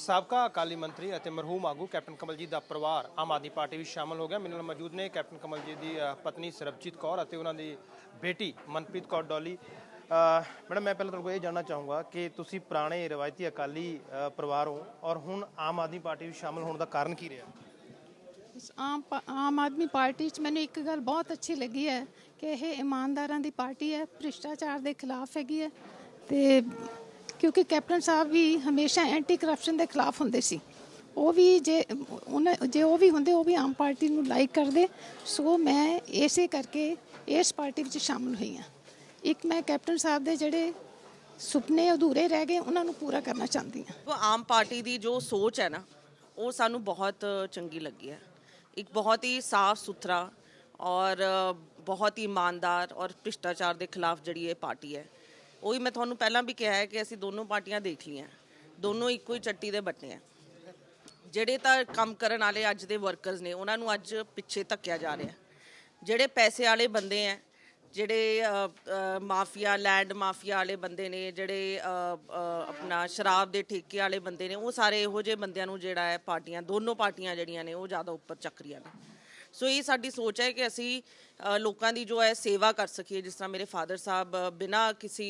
ਸਾਬਕਾ ਅਕਾਲੀ ਮੰਤਰੀ ਅਤੇ ਮਰਹੂਮ ਆਗੂ ਕੈਪਟਨ ਕਮਲਜੀਤ ਦਾ ਪਰਿਵਾਰ ਆਮ ਆਦਮੀ ਪਾਰਟੀ ਵਿੱਚ ਸ਼ਾਮਲ ਹੋ ਗਿਆ। ਮੇਰੇ ਨਾਲ ਮੌਜੂਦ ਨੇ ਕੈਪਟਨ ਕਮਲਜੀਤ ਦੀ ਪਤਨੀ ਸਰਬਜੀਤ ਕੌਰ ਅਤੇ ਉਹਨਾਂ ਦੀ ਬੇਟੀ ਮਨਪ੍ਰੀਤ ਕੌਰ ਡੋਲੀ। ਮੈਡਮ, ਮੈਂ ਪਹਿਲਾਂ ਤੁਹਾਨੂੰ ਇਹ ਜਾਣਨਾ ਚਾਹੂੰਗਾ ਕਿ ਤੁਸੀਂ ਪੁਰਾਣੇ ਰਵਾਇਤੀ ਅਕਾਲੀ ਪਰਿਵਾਰ ਹੋ ਔਰ ਹੁਣ ਆਮ ਆਦਮੀ ਪਾਰਟੀ ਵਿੱਚ ਸ਼ਾਮਲ ਹੋਣ ਦਾ ਕਾਰਨ ਕੀ ਰਿਹਾ? ਆਮ ਆਮ ਆਦਮੀ ਪਾਰਟੀ 'ਚ ਮੈਨੂੰ ਇੱਕ ਗੱਲ ਬਹੁਤ ਅੱਛੀ ਲੱਗੀ ਹੈ ਕਿ ਇਹ ਇਮਾਨਦਾਰਾਂ ਦੀ ਪਾਰਟੀ ਹੈ, ਭ੍ਰਿਸ਼ਟਾਚਾਰ ਦੇ ਖਿਲਾਫ ਹੈਗੀ ਹੈ ਤੇ ਕਿਉਂਕਿ ਕੈਪਟਨ ਸਾਹਿਬ ਵੀ ਹਮੇਸ਼ਾ ਐਂਟੀ ਕਰਪਸ਼ਨ ਦੇ ਖਿਲਾਫ ਹੁੰਦੇ ਸੀ। ਉਹ ਵੀ ਜੇ, ਉਹਨਾਂ, ਜੇ ਉਹ ਵੀ ਹੁੰਦੇ, ਉਹ ਵੀ ਆਮ ਪਾਰਟੀ ਨੂੰ ਲਾਈਕ ਕਰਦੇ। ਸੋ ਮੈਂ ਇਸੇ ਕਰਕੇ ਇਸ ਪਾਰਟੀ ਵਿੱਚ ਸ਼ਾਮਲ ਹੋਈ ਹਾਂ। ਇੱਕ ਮੈਂ ਕੈਪਟਨ ਸਾਹਿਬ ਦੇ ਜਿਹੜੇ ਸੁਪਨੇ ਅਧੂਰੇ ਰਹਿ ਗਏ, ਉਹਨਾਂ ਨੂੰ ਪੂਰਾ ਕਰਨਾ ਚਾਹੁੰਦੀ ਹਾਂ। ਉਹ ਆਮ ਪਾਰਟੀ ਦੀ ਜੋ ਸੋਚ ਹੈ ਨਾ, ਉਹ ਸਾਨੂੰ ਬਹੁਤ ਚੰਗੀ ਲੱਗੀ ਹੈ। ਇੱਕ ਬਹੁਤ ਹੀ ਸਾਫ਼ ਸੁਥਰਾ ਔਰ ਬਹੁਤ ਹੀ ਇਮਾਨਦਾਰ ਔਰ ਭ੍ਰਿਸ਼ਟਾਚਾਰ ਦੇ ਖਿਲਾਫ ਜਿਹੜੀ ਇਹ ਪਾਰਟੀ ਹੈ ਉਹੀ ਮੈਂ ਤੁਹਾਨੂੰ ਪਹਿਲਾਂ ਵੀ ਕਿਹਾ ਹੈ ਕਿ ਅਸੀਂ ਦੋਨੋਂ ਪਾਰਟੀਆਂ ਦੇਖ ਲਈਆਂ। ਦੋਨੋਂ ਇੱਕੋ ਹੀ ਚੱਟੀ ਦੇ ਬੱਟੇ ਆ। ਜਿਹੜੇ ਤਾਂ ਕੰਮ ਕਰਨ ਵਾਲੇ ਅੱਜ ਦੇ ਵਰਕਰਸ ਨੇ, ਉਹਨਾਂ ਨੂੰ ਅੱਜ ਪਿੱਛੇ ਧੱਕਿਆ ਜਾ ਰਿਹਾ। ਜਿਹੜੇ ਪੈਸੇ ਵਾਲੇ ਬੰਦੇ ਆ, ਜਿਹੜੇ ਮਾਫੀਆ ਲੈਂਡ ਮਾਫੀਆ ਵਾਲੇ ਬੰਦੇ ਨੇ, ਜਿਹੜੇ ਆਪਣਾ ਸ਼ਰਾਬ ਦੇ ਠੇਕੇ ਵਾਲੇ ਬੰਦੇ ਨੇ, ਉਹ ਸਾਰੇ ਇਹੋ ਜਿਹੇ ਬੰਦਿਆਂ ਨੂੰ ਜਿਹੜਾ ਹੈ, ਪਾਰਟੀਆਂ, ਦੋਨੋਂ ਪਾਰਟੀਆਂ ਜਿਹੜੀਆਂ ਨੇ, ਉਹ ਜ਼ਿਆਦਾ ਉੱਪਰ ਚੱਕ ਰਹੀਆਂ ਨੇ। ਸੋ ਇਹ ਸਾਡੀ ਸੋਚ ਹੈ ਕਿ ਅਸੀਂ ਲੋਕਾਂ ਦੀ ਜੋ ਹੈ ਸੇਵਾ ਕਰ ਸਕੀਏ, ਜਿਸ ਤਰ੍ਹਾਂ ਮੇਰੇ ਫਾਦਰ ਸਾਹਿਬ ਬਿਨਾਂ ਕਿਸੇ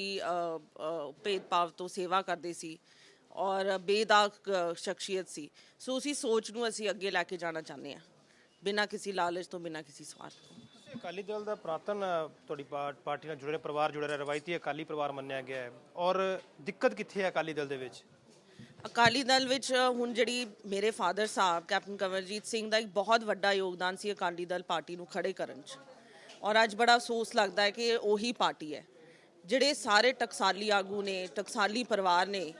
ਭੇਦਭਾਵ ਤੋਂ ਸੇਵਾ ਕਰਦੇ ਸੀ ਔਰ ਬੇਦਾਗ ਸ਼ਖਸੀਅਤ ਸੀ। ਸੋ ਉਸੇ ਸੋਚ ਨੂੰ ਅਸੀਂ ਅੱਗੇ ਲੈ ਕੇ ਜਾਣਾ ਚਾਹੁੰਦੇ ਹਾਂ, ਬਿਨਾਂ ਕਿਸੇ ਲਾਲਚ ਤੋਂ, ਬਿਨਾਂ ਕਿਸੇ ਸਵਾਰਥ ਤੋਂ। ਅਕਾਲੀ ਦਲ ਦਾ ਪ੍ਰਾਤਨ ਤੁਹਾਡੀ ਪਾਰਟੀ ਨਾਲ ਜੁੜੇ ਪਰਿਵਾਰ ਜੁੜਿਆ ਰਿਹਾ, ਰਵਾਇਤੀ ਅਕਾਲੀ ਪਰਿਵਾਰ ਮੰਨਿਆ ਗਿਆ ਹੈ। ਔਰ ਦਿੱਕਤ ਕਿੱਥੇ ਹੈ ਅਕਾਲੀ ਦਲ ਦੇ ਵਿੱਚ? ਅਕਾਲੀ ਦਲ ਵਿੱਚ ਹੁਣ ਜਿਹੜੀ ਮੇਰੇ ਫਾਦਰ ਸਾਹਿਬ, ਕੈਪਟਨ ਕਮਰਜੀਤ ਸਿੰਘ ਦਾ ਇੱਕ ਬਹੁਤ ਵੱਡਾ ਯੋਗਦਾਨ ਸੀ ਅਕਾਲੀ ਦਲ ਪਾਰਟੀ ਨੂੰ ਖੜੇ ਕਰਨ 'ਚ। ਔਰ ਅੱਜ ਬੜਾ ਅਫਸੋਸ ਲੱਗਦਾ ਹੈ ਕਿ ਉਹੀ ਪਾਰਟੀ ਹੈ, ਜਿਹੜੇ ਸਾਰੇ ਟਕਸਾਲੀ ਆਗੂ ਨੇ, ਟਕਸਾਲੀ ਪਰਿਵਾਰ ਨੇ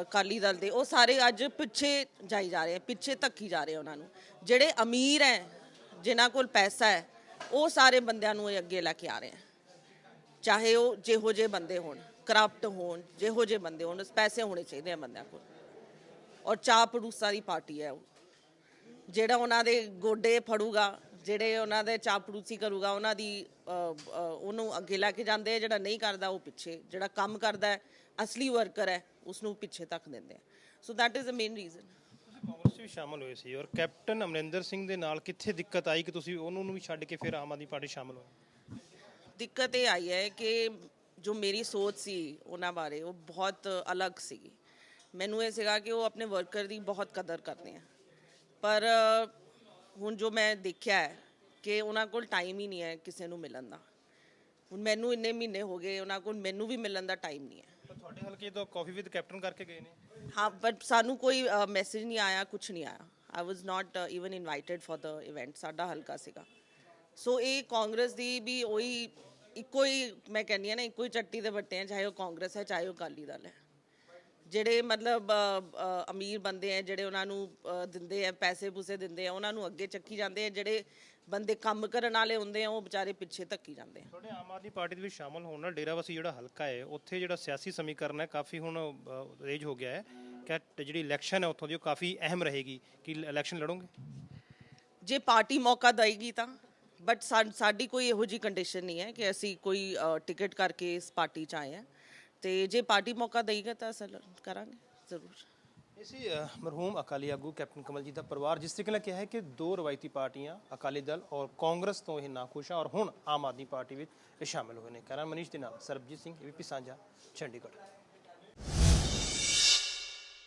ਅਕਾਲੀ ਦਲ ਦੇ, ਉਹ ਸਾਰੇ ਅੱਜ ਪਿੱਛੇ ਜਾਈ ਜਾ ਰਹੇ ਆ ਪਿੱਛੇ ਧੱਕੀ ਜਾ ਰਹੇ ਆ ਉਹਨਾਂ ਨੂੰ। ਜਿਹੜੇ ਅਮੀਰ ਹੈ, ਜਿਨ੍ਹਾਂ ਕੋਲ ਪੈਸਾ ਹੈ, ਉਹ ਸਾਰੇ ਬੰਦਿਆਂ ਨੂੰ ਇਹ ਅੱਗੇ ਲੈ ਕੇ ਆ ਰਹੇ ਆ ਚਾਹੇ ਉਹ ਜਿਹੋ ਜਿਹੇ ਬੰਦੇ ਹੋਣ। ਕਰਪਟ ਹੋਣ ਜਿਹੋ ਜਿਹੇ ਬੰਦੇ ਹੋਣ ਪੈਸੇ ਹੋਣੇ ਚਾਹੀਦੇ ਆ ਬੰਦਿਆਂ ਕੋਲ। ਔਰ ਚਾਹ ਪੜੂਸਾ ਦੀ ਪਾਰਟੀ ਹੈ ਉਹ। ਜਿਹੜਾ ਉਹਨਾਂ ਦੇ ਗੋਡੇ ਫੜੂਗਾ ਜਿਹੜੇ ਉਹਨਾਂ ਦੇ ਚਾਹ ਪੜੂਸੀ ਕਰੂਗਾ ਉਹਨਾਂ ਦੀ ਅ, ਅ, ਉਹਨੂੰ ਅੱਗੇ ਲੈ ਕੇ ਜਾਂਦੇ ਆ ਜਿਹੜਾ ਨਹੀਂ ਕਰਦਾ ਉਹ ਪਿੱਛੇ ਜਿਹੜਾ ਕੰਮ ਕਰਦਾ ਹੈ ਅਸਲੀ ਵਰਕਰ ਹੈ ਉਸ ਨੂੰ ਪਿੱਛੇ ਤੱਕ ਦਿੰਦੇ ਆ। ਸੋ main reason ਤੁਸੀਂ ਕਾਂਗਰਸ 'ਚ ਵੀ ਸ਼ਾਮਲ ਹੋਏ ਸੀ ਔਰ ਕੈਪਟਨ ਅਮਰਿੰਦਰ ਸਿੰਘ ਦੇ ਨਾਲ ਕਿੱਥੇ ਦਿੱਕਤ ਆਈ ਕਿ ਤੁਸੀਂ ਉਹਨੂੰ ਵੀ ਛੱਡ ਕੇ ਫਿਰ ਆਮ ਆਦਮੀ ਪਾਰਟੀ ਸ਼ਾਮਲ ਹੋਏ? ਦਿੱਕਤ ਇਹ ਆਈ ਹੈ ਕਿ ਜੋ ਮੇਰੀ ਸੋਚ ਸੀ ਉਹਨਾਂ ਬਾਰੇ ਉਹ ਬਹੁਤ ਅਲੱਗ ਸੀਗੀ ਮੈਨੂੰ ਇਹ ਸੀਗਾ ਕਿ ਉਹ ਆਪਣੇ ਵਰਕਰ ਦੀ ਬਹੁਤ ਕਦਰ ਕਰਦੇ ਆ ਪਰ ਹੁਣ ਜੋ ਮੈਂ ਦੇਖਿਆ ਹੈ ਕਿ ਉਹਨਾਂ ਕੋਲ ਟਾਈਮ ਹੀ ਨਹੀਂ ਹੈ ਕਿਸੇ ਨੂੰ ਮਿਲਣ ਦਾ। ਹੁਣ ਮੈਨੂੰ ਇੰਨੇ ਮਹੀਨੇ ਹੋ ਗਏ ਉਹਨਾਂ ਕੋਲ ਮੈਨੂੰ ਵੀ ਮਿਲਣ ਦਾ ਟਾਈਮ ਨਹੀਂ ਹੈ। ਤੁਹਾਡੇ ਹਲਕੇ ਤੋਂ ਕਾਫੀ ਵਿਦ ਕੈਪਟਨ ਕਰਕੇ ਗਏ ਨੇ? ਹਾਂ ਬਟ ਸਾਨੂੰ ਕੋਈ ਮੈਸੇਜ ਨਹੀਂ ਆਇਆ ਕੁਝ ਨਹੀਂ ਆਇਆ। I was not even invited for the event ਸਾਡਾ ਹਲਕਾ ਸੀਗਾ। ਸੋ ਇਹ ਕਾਂਗਰਸ ਦੀ ਵੀ ਉਹੀ ਇੱਕੋ ਹੀ ਮੈਂ ਕਹਿੰਦੀ ਆ ਨਾ ਇੱਕੋ ਹੀ ਚੱਟੀ ਦੇ ਬੱਟੇ ਆ ਚਾਹੇ ਉਹ ਕਾਂਗਰਸ ਹੈ ਚਾਹੇ ਉਹ ਅਕਾਲੀ ਦਲ ਹੈ। ਜਿਹੜੇ ਮਤਲਬ ਅਮੀਰ ਬੰਦੇ ਆ ਜਿਹੜੇ ਉਹਨਾਂ ਨੂੰ ਦਿੰਦੇ ਆ ਪੈਸੇ ਪੂਸੇ ਦਿੰਦੇ ਆ ਉਹਨਾਂ ਨੂੰ ਅੱਗੇ ਚੱਕੀ ਜਾਂਦੇ ਆ ਜਿਹੜੇ ਬੰਦੇ ਕੰਮ ਕਰਨ ਵਾਲੇ ਹੁੰਦੇ ਆ ਉਹ ਵਿਚਾਰੇ ਪਿੱਛੇ ਧੱਕੀ ਜਾਂਦੇ ਆ ਤੁਹਾਡੇ ਆਮ ਆਦਮੀ ਪਾਰਟੀ ਦੇ ਵਿੱਚ ਸ਼ਾਮਲ ਹੋਣ ਨਾਲ ਡੇਰਾਵਾਸੀ ਜਿਹੜਾ ਹਲਕਾ ਹੈ ਉੱਥੇ ਜਿਹੜਾ ਸਿਆਸੀ ਸਮੀਕਰਨ ਹੈ ਕਾਫੀ ਹੁਣ ਰੇਜ ਹੋ ਗਿਆ ਹੈ। ਕਿ ਜਿਹੜੀ ਇਲੈਕਸ਼ਨ ਹੈ ਉੱਥੋਂ ਦੀ ਉਹ ਕਾਫੀ ਅਹਿਮ ਰਹੇਗੀ। ਕਿ ਇਲੈਕਸ਼ਨ ਲੜੋਗੇ? ਜੇ ਪਾਰਟੀ ਮੌਕਾ ਦੇਗੀ ਤਾਂ। ਬਟ ਸਾਡੀ ਕੋਈ ਇਹੋ ਜੀ ਕੰਡੀਸ਼ਨ ਨਹੀਂ ਹੈ ਕਿ ਅਸੀਂ ਕੋਈ ਟਿਕਟ ਕਰਕੇ ਇਸ ਪਾਰਟੀ ਚ ਆਏ ਹਾਂ। ਤੇ ਜੇ ਪਾਰਟੀ ਮੌਕਾ ਦੇਈਗਾ ਤਾਂ ਅਸਲ ਕਰਾਂਗੇ, ਜ਼ਰੂਰ। ਇਸੀ ਮਰਹੂਮ ਅਕਾਲੀ ਆਗੂ ਕੈਪਟਨ ਕਮਲਜੀਤ ਦਾ ਪਰਿਵਾਰ, ਜਿਸ ਤਰੀਕੇ ਨਾਲ ਕਿਹਾ ਹੈ ਕਿ ਦੋ ਰਵਾਇਤੀ ਪਾਰਟੀਆਂ, ਅਕਾਲੀ ਦਲ ਔਰ ਕਾਂਗਰਸ ਤੋਂ ਇਹ ਨਾਖੁਸ਼ ਆ ਔਰ ਹੁਣ ਆਮ ਆਦਮੀ ਪਾਰਟੀ ਵਿੱਚ ਇਹ ਸ਼ਾਮਿਲ ਹੋਏ ਨੇ। ਕਰਾਂ ਮਨੀਸ਼ ਦੇ ਨਾਲ ਸਰਬਜੀਤ ਸਿੰਘ ਏਬੀਪੀ ਸਾਂਝਾ, ਚੰਡੀਗੜ੍ਹ।